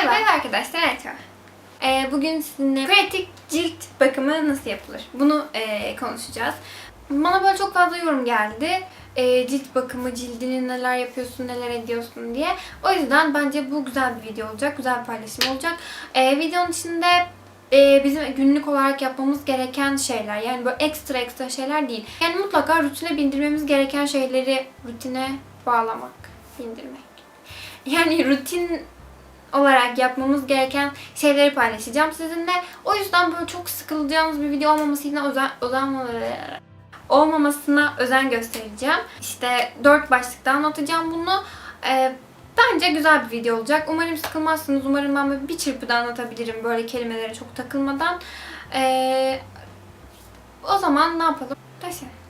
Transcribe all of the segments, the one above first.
Merhaba. Merhaba arkadaşlar. Ayça. Ee, bugün sizinle pratik cilt bakımı nasıl yapılır? Bunu e, konuşacağız. Bana böyle çok fazla yorum geldi. E, cilt bakımı, cildini neler yapıyorsun, neler ediyorsun diye. O yüzden bence bu güzel bir video olacak. Güzel bir paylaşım olacak. E, videonun içinde e, bizim günlük olarak yapmamız gereken şeyler. Yani böyle ekstra ekstra şeyler değil. Yani mutlaka rutine bindirmemiz gereken şeyleri rutine bağlamak, bindirmek. Yani rutin olarak yapmamız gereken şeyleri paylaşacağım sizinle. O yüzden böyle çok sıkılacağınız bir video olmamasına özen, özen olmamasına özen göstereceğim. İşte dört başlıkta anlatacağım bunu. Ee, bence güzel bir video olacak. Umarım sıkılmazsınız. Umarım ben böyle bir çırpıda anlatabilirim böyle kelimelere çok takılmadan. Ee, o zaman ne yapalım? Başlayalım.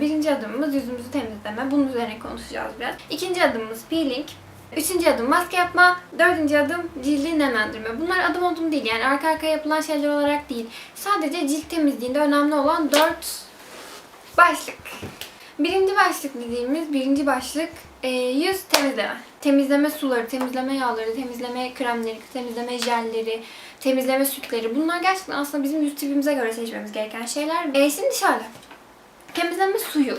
Birinci adımımız yüzümüzü temizleme. Bunun üzerine konuşacağız biraz. İkinci adımımız peeling. Üçüncü adım maske yapma. Dördüncü adım cildi nemlendirme. Bunlar adım adım değil yani arka arkaya yapılan şeyler olarak değil. Sadece cilt temizliğinde önemli olan dört başlık. Birinci başlık dediğimiz birinci başlık e, yüz temizleme. Temizleme suları, temizleme yağları, temizleme kremleri, temizleme jelleri, temizleme sütleri. Bunlar gerçekten aslında bizim yüz tipimize göre seçmemiz gereken şeyler. E, şimdi şöyle. Temizleme suyu.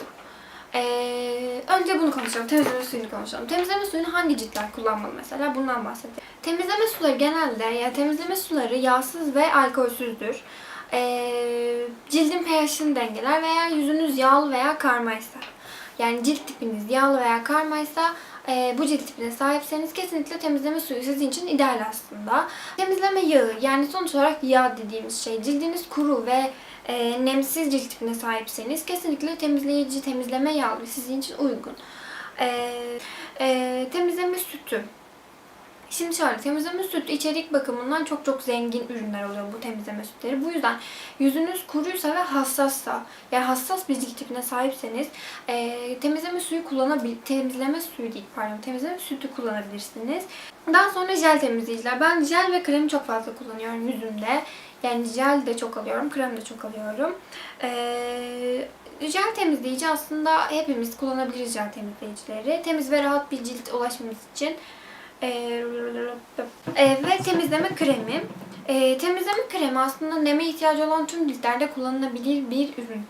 Ee, önce bunu konuşalım. Temizleme suyunu konuşalım. Temizleme suyunu hangi ciltler kullanmalı mesela? Bundan bahsedelim. Temizleme suları genelde yani temizleme suları yağsız ve alkolsüzdür. Ee, cildin pH'ini dengeler veya yüzünüz yağlı veya karmaysa. Yani cilt tipiniz yağlı veya karmaysa e, bu cilt tipine sahipseniz kesinlikle temizleme suyu sizin için ideal aslında. Temizleme yağı yani sonuç olarak yağ dediğimiz şey cildiniz kuru ve e, nemsiz cilt tipine sahipseniz kesinlikle temizleyici temizleme yağlı sizin için uygun. E, e, temizleme sütü. Şimdi şöyle temizleme sütü içerik bakımından çok çok zengin ürünler oluyor bu temizleme sütleri. Bu yüzden yüzünüz kuruysa ve hassassa yani hassas bir cilt tipine sahipseniz e, temizleme suyu kullanabilir temizleme suyu değil pardon temizleme sütü kullanabilirsiniz. Daha sonra jel temizleyiciler. Ben jel ve kremi çok fazla kullanıyorum yüzümde. Yani jel de çok alıyorum, krem de çok alıyorum. Ee, jel temizleyici aslında hepimiz kullanabiliriz jel temizleyicileri. Temiz ve rahat bir cilt ulaşmamız için. Ee, ve temizleme kremi. Ee, temizleme kremi aslında neme ihtiyacı olan tüm ciltlerde kullanılabilir bir ürün.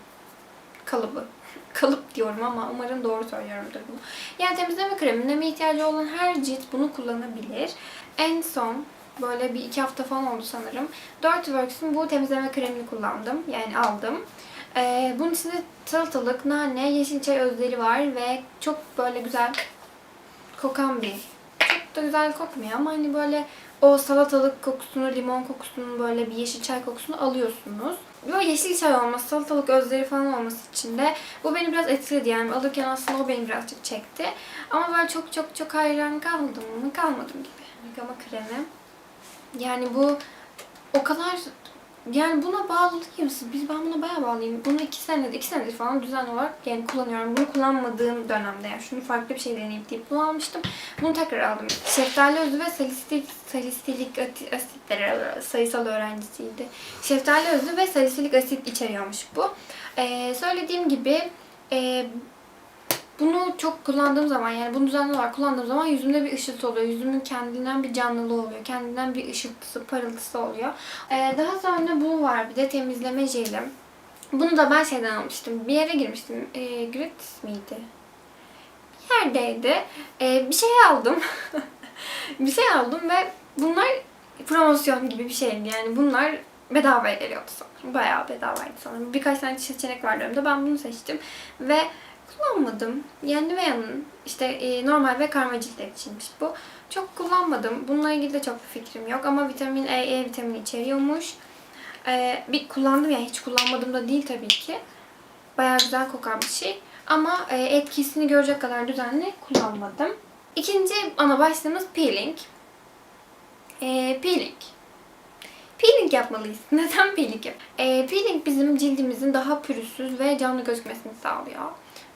Kalıbı. Kalıp diyorum ama umarım doğru söylüyorumdur bunu. Yani temizleme kremi neme ihtiyacı olan her cilt bunu kullanabilir. En son böyle bir iki hafta falan oldu sanırım. Dirtyworks'un bu temizleme kremini kullandım. Yani aldım. Ee, bunun içinde salatalık, nane, yeşil çay özleri var ve çok böyle güzel kokan bir da güzel kokmuyor ama hani böyle o salatalık kokusunu, limon kokusunu böyle bir yeşil çay kokusunu alıyorsunuz. Böyle yeşil çay olması, salatalık özleri falan olması için de bu beni biraz etkiledi yani alırken aslında o beni birazcık çekti. Ama ben çok çok çok hayran kaldım mı? Kalmadım gibi. Yıkama kremi. Yani bu o kadar yani buna bağlıyız. Biz ben buna bayağı bağlıyım. Bunu iki senedir, iki senedir falan düzenli olarak yani kullanıyorum. Bunu kullanmadığım dönemde yani şunu farklı bir şey deneyip deyip bunu almıştım. Bunu tekrar aldım. Şeftali özü ve salisilik, salisilik asitleri sayısal öğrencisiydi. Şeftali özü ve salisilik asit içeriyormuş bu. Ee, söylediğim gibi e, bunu çok kullandığım zaman yani bunu düzenli olarak kullandığım zaman yüzümde bir ışıltı oluyor. Yüzümün kendinden bir canlılığı oluyor. Kendinden bir ışıltısı, parıltısı oluyor. Ee, daha sonra bu var bir de temizleme jelim. Bunu da ben şeyden almıştım. Bir yere girmiştim. Ee, Gratis miydi? Bir yerdeydi. Ee, bir şey aldım. bir şey aldım ve bunlar promosyon gibi bir şeydi. Yani bunlar bedavaya geliyordu sanırım. Bayağı bedavaydı sanırım. Birkaç tane seçenek vardı önümde. Ben bunu seçtim. Ve kullanmadım. Yani Nivea'nın işte e, normal ve karma ciltler içinmiş bu. Çok kullanmadım. Bununla ilgili de çok bir fikrim yok ama vitamin E, E vitamini içeriyormuş. E, bir kullandım ya yani hiç kullanmadım da değil tabii ki. Bayağı güzel kokan bir şey. Ama e, etkisini görecek kadar düzenli kullanmadım. İkinci ana başlığımız peeling. E, peeling. Peeling yapmalıyız. Neden peeling yap? E, peeling bizim cildimizin daha pürüzsüz ve canlı gözükmesini sağlıyor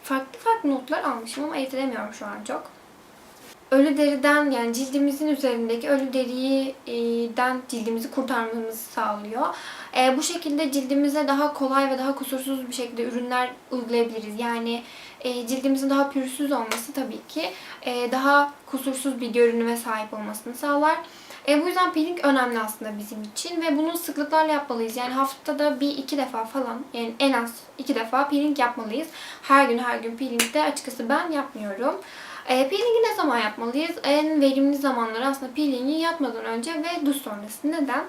farklı farklı notlar almışım ama ayırt şu an çok. Ölü deriden yani cildimizin üzerindeki ölü deriden cildimizi kurtarmamızı sağlıyor. E, bu şekilde cildimize daha kolay ve daha kusursuz bir şekilde ürünler uygulayabiliriz. Yani e, cildimizin daha pürüzsüz olması tabii ki e, daha kusursuz bir görünüme sahip olmasını sağlar. E, bu yüzden peeling önemli aslında bizim için ve bunu sıklıklarla yapmalıyız. Yani haftada bir iki defa falan yani en az iki defa peeling yapmalıyız. Her gün her gün peeling de açıkçası ben yapmıyorum. E, peelingi ne zaman yapmalıyız? En verimli zamanları aslında peelingi yapmadan önce ve duş sonrası. Neden?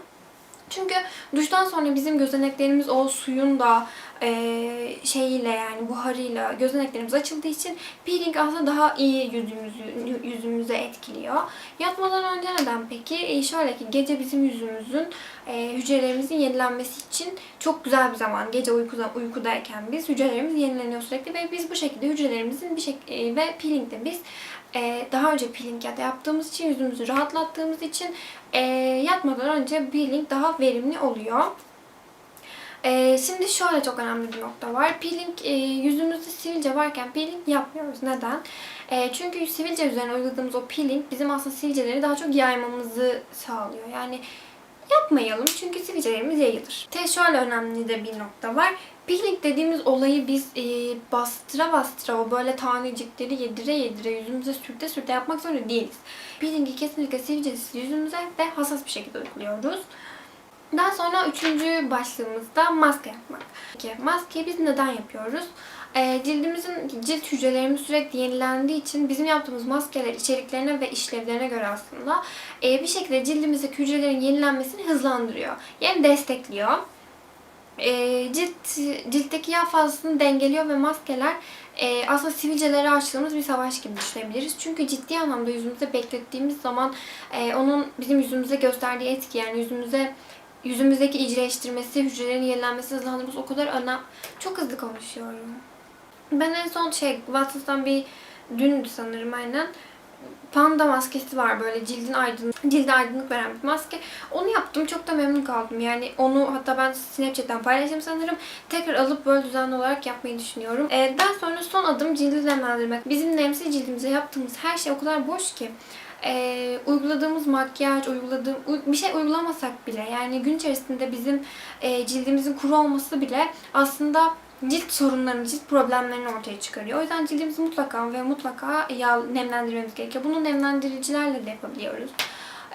Çünkü duştan sonra bizim gözeneklerimiz o suyun da e, şeyiyle yani buharıyla gözeneklerimiz açıldığı için peeling aslında daha iyi yüzümüzü yüzümüze etkiliyor. Yatmadan önce neden peki? E, şöyle ki gece bizim yüzümüzün e, hücrelerimizin yenilenmesi için çok güzel bir zaman. Gece uykuda uykudayken biz hücrelerimiz yenileniyor sürekli ve biz bu şekilde hücrelerimizin bir şekilde ve peelingde biz e, daha önce peeling ya da yaptığımız için yüzümüzü rahatlattığımız için e, yatmadan önce peeling daha verimli oluyor. E, şimdi şöyle çok önemli bir nokta var. Peeling e, yüzümüzde sivilce varken peeling yapmıyoruz. Neden? E, çünkü sivilce üzerine uyguladığımız o peeling bizim aslında sivilceleri daha çok yaymamızı sağlıyor. Yani yapmayalım çünkü sivilcelerimiz yayılır. Te şöyle önemli de bir nokta var. Peeling dediğimiz olayı biz e, bastıra bastıra o böyle tanecikleri yedire yedire yüzümüze sürte sürte yapmak zorunda değiliz. Peelingi kesinlikle sivilcesiz yüzümüze ve hassas bir şekilde uyguluyoruz. Daha sonra üçüncü başlığımızda maske yapmak. Peki, maskeyi biz neden yapıyoruz? E, cildimizin, cilt hücrelerimiz sürekli yenilendiği için bizim yaptığımız maskeler içeriklerine ve işlevlerine göre aslında e, bir şekilde cildimizdeki hücrelerin yenilenmesini hızlandırıyor. Yani destekliyor. E, cilt ciltteki yağ fazlasını dengeliyor ve maskeler e, aslında sivilcelere açtığımız bir savaş gibi düşünebiliriz. Çünkü ciddi anlamda yüzümüzde beklettiğimiz zaman e, onun bizim yüzümüze gösterdiği etki yani yüzümüze yüzümüzdeki icreştirmesi, hücrelerin yenilenmesi, hızlandırması o kadar önem. Çok hızlı konuşuyorum. Ben en son şey WhatsApp'tan bir dündü sanırım aynen. Panda maskesi var böyle cildin aydın, cilde aydınlık veren bir maske. Onu yaptım. Çok da memnun kaldım. Yani onu hatta ben Snapchat'ten paylaştım sanırım. Tekrar alıp böyle düzenli olarak yapmayı düşünüyorum. Ee, daha sonra son adım cildi nemlendirmek. Bizim nemsiz cildimize yaptığımız her şey o kadar boş ki e, uyguladığımız makyaj, uyguladığım bir şey uygulamasak bile yani gün içerisinde bizim e, cildimizin kuru olması bile aslında cilt sorunlarını, cilt problemlerini ortaya çıkarıyor. O yüzden cildimizi mutlaka ve mutlaka yağ nemlendirmemiz gerekiyor. Bunu nemlendiricilerle de yapabiliyoruz.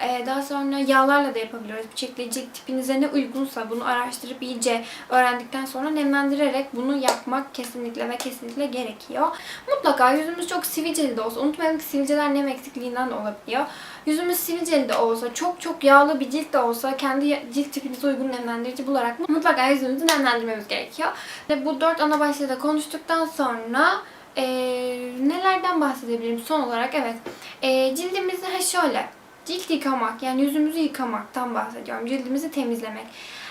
Ee, daha sonra yağlarla da yapabiliyoruz. Cilt tipinize ne uygunsa bunu araştırıp iyice öğrendikten sonra nemlendirerek bunu yapmak kesinlikle ve kesinlikle gerekiyor. Mutlaka yüzümüz çok sivilceli de olsa, unutmayalım ki sivilceler nem eksikliğinden de olabiliyor. Yüzümüz sivilceli de olsa, çok çok yağlı bir cilt de olsa kendi cilt tipinize uygun nemlendirici bularak mutlaka yüzümüzü nemlendirmemiz gerekiyor. Ve bu dört ana başlığı da konuştuktan sonra e, nelerden bahsedebilirim son olarak? Evet, e, cildimizi ha şöyle cilt yıkamak yani yüzümüzü yıkamaktan bahsediyorum. Cildimizi temizlemek.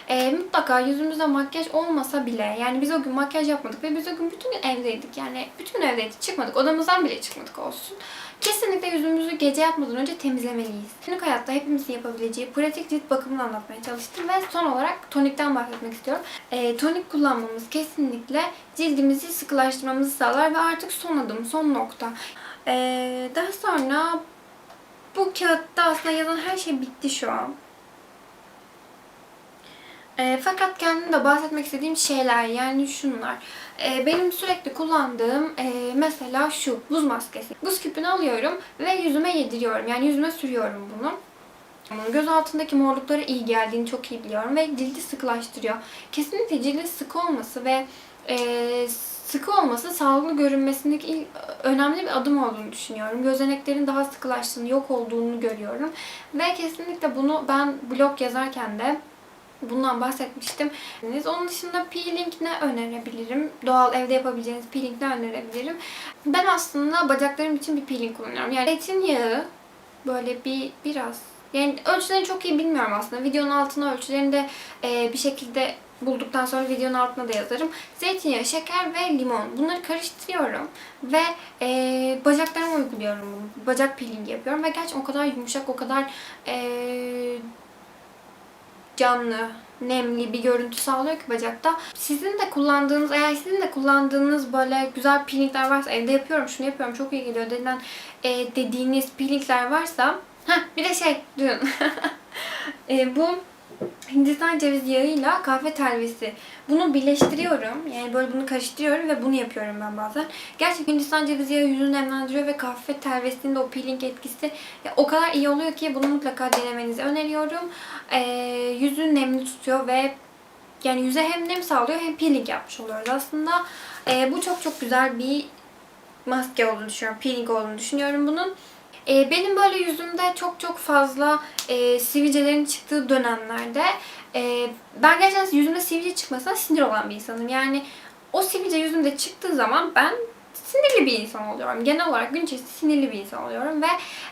E, mutlaka yüzümüzde makyaj olmasa bile yani biz o gün makyaj yapmadık ve biz o gün bütün gün evdeydik. Yani bütün gün evdeydik. Çıkmadık. Odamızdan bile çıkmadık olsun. Kesinlikle yüzümüzü gece yatmadan önce temizlemeliyiz. Günlük hayatta hepimizin yapabileceği pratik cilt bakımını anlatmaya çalıştım ve son olarak tonikten bahsetmek istiyorum. E, tonik kullanmamız kesinlikle cildimizi sıkılaştırmamızı sağlar ve artık son adım, son nokta. E, daha sonra bu kağıtta aslında yazan her şey bitti şu an. E, fakat kendim de bahsetmek istediğim şeyler yani şunlar. E, benim sürekli kullandığım e, mesela şu buz maskesi. Buz küpünü alıyorum ve yüzüme yediriyorum. Yani yüzüme sürüyorum bunu. Göz altındaki morluklara iyi geldiğini çok iyi biliyorum ve cildi sıkılaştırıyor. Kesinlikle cildin sıkı olması ve e, sıkı olması sağlıklı görünmesindeki ilk, önemli bir adım olduğunu düşünüyorum. Gözeneklerin daha sıkılaştığını, yok olduğunu görüyorum. Ve kesinlikle bunu ben blog yazarken de bundan bahsetmiştim. Onun dışında peeling ne önerebilirim? Doğal evde yapabileceğiniz peeling ne önerebilirim? Ben aslında bacaklarım için bir peeling kullanıyorum. Yani zeytinyağı böyle bir biraz yani ölçülerini çok iyi bilmiyorum aslında. Videonun altına ölçülerini de e, bir şekilde bulduktan sonra videonun altına da yazarım. Zeytinyağı, şeker ve limon. Bunları karıştırıyorum ve e, bacaklarıma uyguluyorum. Bacak peeling yapıyorum ve gerçekten o kadar yumuşak, o kadar e, canlı, nemli bir görüntü sağlıyor ki bacakta. Sizin de kullandığınız, eğer sizin de kullandığınız böyle güzel peelingler varsa, evde yapıyorum, şunu yapıyorum, çok iyi geliyor denilen e, dediğiniz peelingler varsa, ha bir de şey, duyun. e, bu Hindistan cevizi yağıyla kahve telvesi. Bunu birleştiriyorum. Yani böyle bunu karıştırıyorum ve bunu yapıyorum ben bazen. Gerçekten Hindistan cevizi yağı yüzünü nemlendiriyor ve kahve telvesinin de o peeling etkisi o kadar iyi oluyor ki bunu mutlaka denemenizi öneriyorum. Ee, yüzü nemli tutuyor ve yani yüze hem nem sağlıyor hem peeling yapmış oluyoruz aslında. Ee, bu çok çok güzel bir maske olduğunu düşünüyorum. Peeling olduğunu düşünüyorum bunun. Ee, benim böyle yüzümde çok çok fazla e, sivilcelerin çıktığı dönemlerde e, ben gerçekten yüzümde sivilce çıkmasına sinir olan bir insanım. Yani o sivilce yüzümde çıktığı zaman ben sinirli bir insan oluyorum. Genel olarak gün içerisinde sinirli bir insan oluyorum ve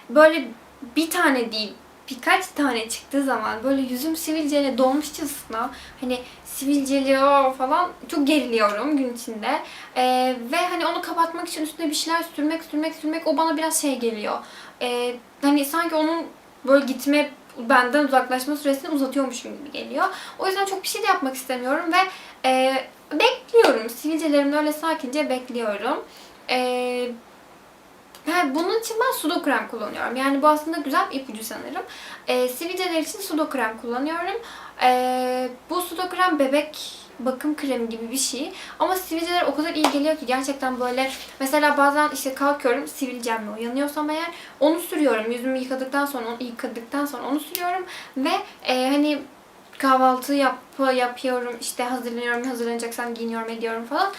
böyle bir tane değil birkaç tane çıktığı zaman böyle yüzüm sivilceyle dolmuşçasına hani sivilceli o falan çok geriliyorum gün içinde. Ee, ve hani onu kapatmak için üstüne bir şeyler sürmek sürmek sürmek o bana biraz şey geliyor. Ee, hani sanki onun böyle gitme benden uzaklaşma süresini uzatıyormuşum gibi geliyor. O yüzden çok bir şey de yapmak istemiyorum ve e, bekliyorum. Sivilcelerimle öyle sakince bekliyorum. Eee Ha, bunun için ben sudo krem kullanıyorum. Yani bu aslında güzel bir ipucu sanırım. Ee, sivilceler için sudo krem kullanıyorum. Ee, bu sudo krem bebek bakım kremi gibi bir şey. Ama sivilceler o kadar iyi geliyor ki gerçekten böyle mesela bazen işte kalkıyorum sivilcemle uyanıyorsam eğer onu sürüyorum. Yüzümü yıkadıktan sonra onu yıkadıktan sonra onu sürüyorum ve e, hani kahvaltı yap yapıyorum işte hazırlanıyorum hazırlanacaksam giyiniyorum ediyorum falan.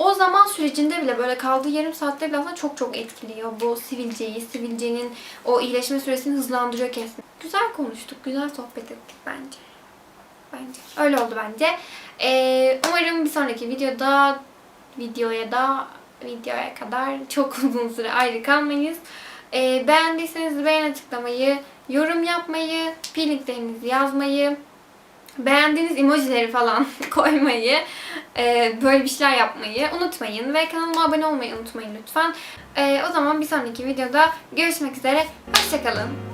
O zaman sürecinde bile böyle kaldığı yarım saatte bile aslında çok çok etkiliyor bu sivilceyi, sivilcenin o iyileşme süresini hızlandırıyor kesin. Güzel konuştuk, güzel sohbet ettik bence. Bence. Öyle oldu bence. Ee, umarım bir sonraki videoda, videoya da, videoya kadar çok uzun süre ayrı kalmayız. Ee, beğendiyseniz beğen tıklamayı, yorum yapmayı, peelinglerinizi yazmayı, beğendiğiniz emojileri falan koymayı, e, böyle bir şeyler yapmayı unutmayın ve kanalıma abone olmayı unutmayın lütfen. E, o zaman bir sonraki videoda görüşmek üzere. Hoşçakalın.